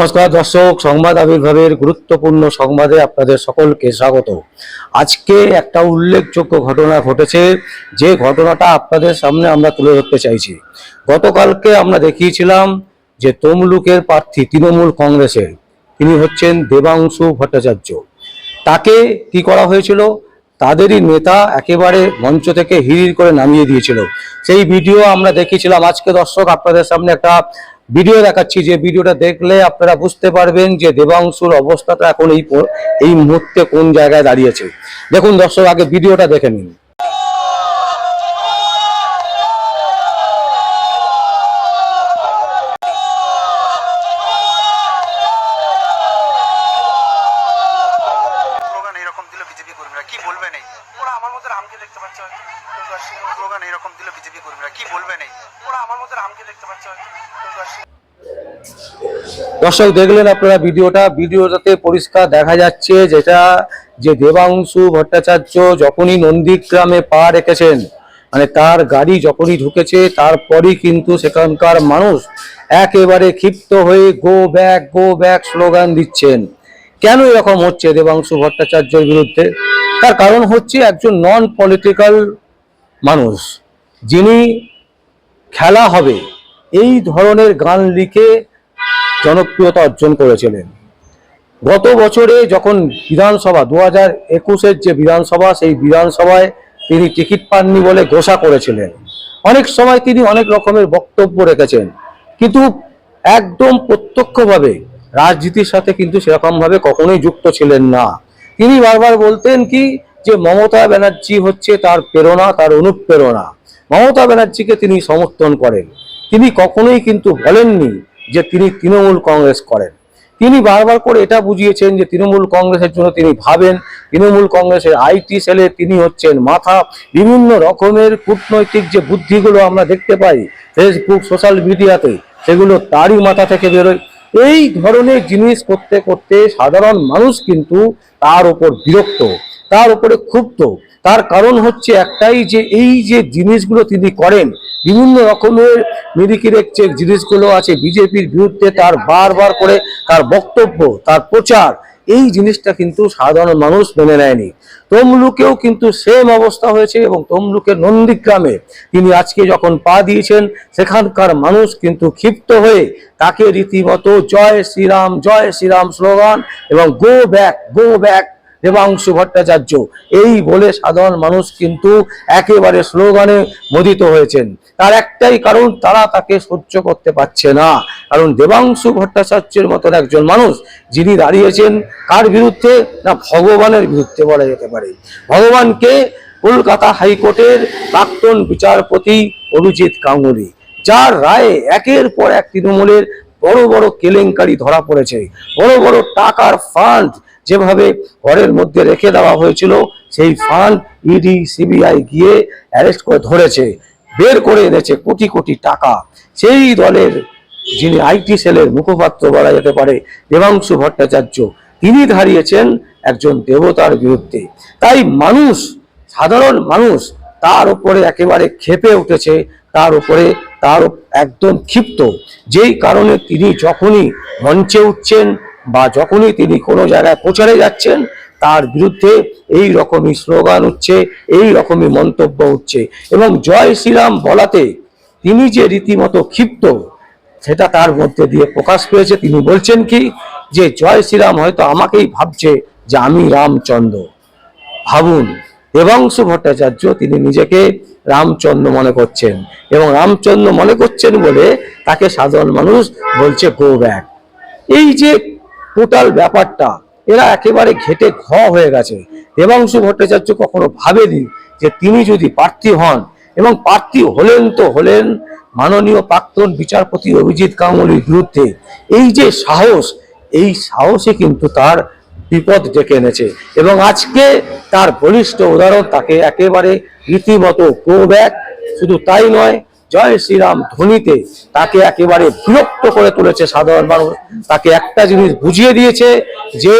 নমস্কার, দর্শক, সংবাদ আবির্ভাবের গুরুত্বপূর্ণ সংবাদে আপনাদের সকলকে স্বাগত। আজকে একটা উল্লেখযোগ্য ঘটনা ঘটেছে, যে ঘটনাটা আপনাদের সামনে আমরা তুলে ধরতে চাইছি। গতকালকে আমরা দেখিয়েছিলাম যে তমলুকের প্রার্থী তৃণমূল কংগ্রেসের, তিনি হচ্ছেন দেবাংশু ভট্টাচার্য। তাকে কি করা হয়েছিল? তাদেরই নেতা একেবারে মঞ্চ থেকে হিড়ির করে নামিয়ে দিয়েছিল। সেই ভিডিও আমরা দেখিয়েছিলাম। আজকে দর্শক, আপনাদের সামনে একটা ভিডিও দেখাচ্ছি, যে ভিডিওটা দেখলে আপনারা বুঝতে পারবেন যে দেবাংশুর অবস্থাটা এখন এই এই মুহূর্তে কোন জায়গায় দাঁড়িয়েছে। দেখুন দর্শক, আগে ভিডিওটা দেখে নিন। কি বলবেন এই? ওরা আমার মধ্যে রামকে দেখতে পাচ্ছে এরকম দিল বিজেপি কর্মীরা কি বলবেন এই ওরা আমার মধ্যে রামকে দেখতে পাচ্ছে হয়তো দুর্গার সিং দর্শক, দেখলেন আপনারা ভিডিওটা। ভিডিওটাতে পরিষ্কার দেখা যাচ্ছে, যেটা যে দেবাংশু ভট্টাচার্য যখনই নন্দীগ্রামে পা রেখেছেন মানে তার গাড়ি যখনই ঢুকেছে, তারপরই কিন্তু সেখানকার মানুষ একেবারে ক্ষিপ্ত হয়ে go back go back slogan দিচ্ছেন। কেন এরকম হচ্ছে দেবাংশু ভট্টাচার্যের বিরুদ্ধে? তার কারণ হচ্ছে একজন নন পলিটিক্যাল মানুষ, যিনি খেলা হবে। এই ধরনের গান লিখে জনপ্রিয়তা অর্জন করেছিলেন। গত বছরে যখন বিধানসভা দু হাজার একুশের যে বিধানসভা, সেই বিধানসভায় তিনি টিকিট পাননি বলে ঘোষণা করেছিলেন। অনেক সময় তিনি অনেক রকমের বক্তব্য রেখেছেন। কিন্তু একদম প্রত্যক্ষভাবে রাজনীতির সাথে কিন্তু সেরকমভাবে কখনোই যুক্ত ছিলেন না। তিনি বারবার বলতেন কি, যে মমতা ব্যানার্জি হচ্ছে তার প্রেরণা, তার অনুপ্রেরণা। মমতা ব্যানার্জিকে তিনি সমর্থন করেন। তিনি কখনোই কিন্তু বলেননি যে তিনি তৃণমূল কংগ্রেস করেন। তিনি বারবার করে এটা বুঝিয়েছেন যে তৃণমূল কংগ্রেসের জন্য তিনি ভাবেন, তৃণমূল কংগ্রেসের আইটি সেলে তিনি হচ্ছেন মাথা। বিভিন্ন রকমের কূটনৈতিক যে বুদ্ধিগুলো আমরা দেখতে পাই, ফেসবুক, সোশ্যাল মিডিয়াতে, সেগুলো তারই মাথা থেকে বেরোয়। এই ধরনের জিনিস করতে করতে সাধারণ মানুষ কিন্তু তার উপর বিরক্ত, তার উপরে ক্ষুব্ধ। তার কারণ হচ্ছে একটাই যে এই যে জিনিসগুলো তিনি করেন, বিভিন্ন রকমের মিরিকিরেক যে জিনিসগুলো আছে, বিজেপির বিরুদ্ধে তার বারবার করে তার বক্তব্য, তার প্রচার, এই জিনিসটা কিন্তু সাধারণ মানুষ মেনে নেয়নি। তমলুকেও কিন্তু সেম অবস্থা হয়েছে এবং তমলুকের নন্দীগ্রামে তিনি আজকে যখন পা দিয়েছেন, সেখানকার মানুষ কিন্তু ক্ষিপ্ত হয়ে তাকে রীতিমতো জয় শ্রীরাম জয় শ্রীরাম স্লোগান এবং go back go back Debangshu Bhattacharya. এই বলে সাধারণ মানুষ কিন্তু একেবারে স্লোগানে মোদিত হয়েছেন। তার একটাই কারণ, তারা তাকে সহ্য করতে পারছে না। কারণ দেবাংশু ভট্টাচার্যের মতন একজন মানুষ যিনি দাঁড়িয়েছেন, কার বিরুদ্ধে? না, ভগবানের বিরুদ্ধে বলা যেতে পারে। ভগবানকে কলকাতা হাইকোর্টের প্রাক্তন বিচারপতি অভিজিৎ গাঙ্গুলি যার রায়ে একের পর এক তৃণমূলের বড় বড় কেলেঙ্কারি ধরা পড়েছে। বড় বড় টাকার ফান্ড যেভাবে ঘরের মধ্যে রেখে দেওয়া হয়েছিল, সেই ফান্ড ইডি সিবিআই গিয়ে অ্যারেস্ট করে ধরেছে, বের করে এনেছে কোটি কোটি টাকা। সেই দলের যিনি আইটি সেলের মুখপাত্র বলা যেতে পারে, দেবাংশু ভট্টাচার্য, তিনি দাঁড়িয়েছেন একজন দেবতার বিরুদ্ধে। তাই মানুষ, সাধারণ মানুষ, তার উপরে একেবারে ক্ষেপে উঠেছে, তার উপরে তার একদম ক্ষিপ্ত। যেই কারণে তিনি যখনই মঞ্চে উঠছেন বা যখনই তিনি কোনো জায়গায় প্রচারে যাচ্ছেন, তার বিরুদ্ধে এই রকমই স্লোগান হচ্ছে এই রকমই মন্তব্য হচ্ছে এবং জয় শ্রীরাম বলাতে তিনি যে রীতিমতো ক্ষিপ্ত, সেটা তার মধ্যে দিয়ে প্রকাশ পেয়েছে। তিনি বলছেন কি, যে জয় শ্রীরাম হয়তো আমাকেই ভাবছে যে আমি রামচন্দ্র। ভাবুন দেবাংশু ভট্টাচার্য তিনি নিজেকে রামচন্দ্র মনে করছেন। এবং রামচন্দ্র মনে করছেন বলে তাকে সাধারণ মানুষ বলছে গো ব্যাক এই যে টোটাল ব্যাপারটা, এরা একেবারে ঘেটে ঘ হয়ে গেছে। দেবাংশু ভট্টাচার্য কখনো ভাবেনি যে তিনি যদি প্রার্থী হন। এবং প্রার্থী হলেন তো হলেন মাননীয় প্রাক্তন বিচারপতি অভিজিৎ কাঙ্গুলির বিরুদ্ধে। এই যে সাহস, এই সাহসে কিন্তু তার বিপদ ডেকে এনেছে। এবং আজকে তার বলিষ্ঠ উদাহরণ তাকে একেবারে রীতিমতো গো ব্যাক শুধু তাই নয়, জয় শ্রীরাম ধ্বনিতে তাকে একেবারে বিরক্ত করে তুলেছে সাধারণ মানুষ। তাকে একটা জিনিস বুঝিয়ে দিয়েছে যে,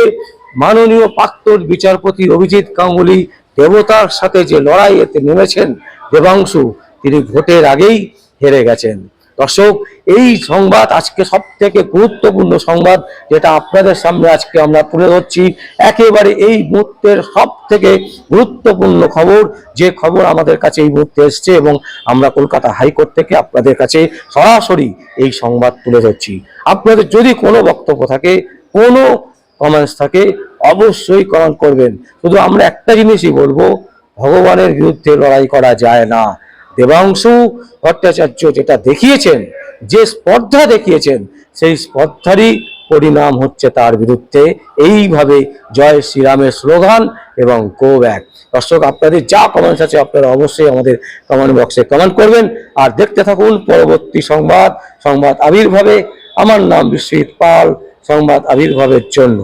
মাননীয় প্রাক্তন বিচারপতি অভিজিৎ গাঙ্গুলি দেবতার সাথে যে লড়াই এতে নেমেছেন দেবাংশু, তিনি ভোটের আগেই হেরে গেছেন। দর্শক, এই সংবাদ আজকে সব থেকে গুরুত্বপূর্ণ সংবাদ যেটা আপনাদের সামনে আজকে আমরা তুলে ধরছি। একেবারে এই মুহূর্তের সব থেকে গুরুত্বপূর্ণ খবর, যে খবর আমাদের কাছে এই মুহূর্তে এসছে এবং আমরা কলকাতা হাইকোর্ট থেকে আপনাদের কাছে সরাসরি এই সংবাদ তুলে ধরছি। আপনাদের যদি কোনো বক্তব্য থাকে, কোনো কমেন্টস থাকে, অবশ্যই কমেন্ট করবেন। শুধু আমরা একটা জিনিসই বলব, ভগবানের বিরুদ্ধে লড়াই করা যায় না। দেবাংশু ভট্টাচার্য যেটা দেখিয়েছেন, যে স্পর্ধা দেখিয়েছেন, সেই স্পর্ধারই পরিণাম হচ্ছে তার বিরুদ্ধে। এইভাবে জয় শ্রীরামের স্লোগান এবং গো ব্যাক দর্শক, আপনাদের যা কমেন্টস আছে আপনারা অবশ্যই আমাদের কমেন্ট বক্সে কমেন্ট করবেন। আর দেখতে থাকুন পরবর্তী সংবাদ সংবাদ আবির্ভাবে। আমার নাম বিশ্বজিৎ পাল, সংবাদ আবির্ভাবের জন্য।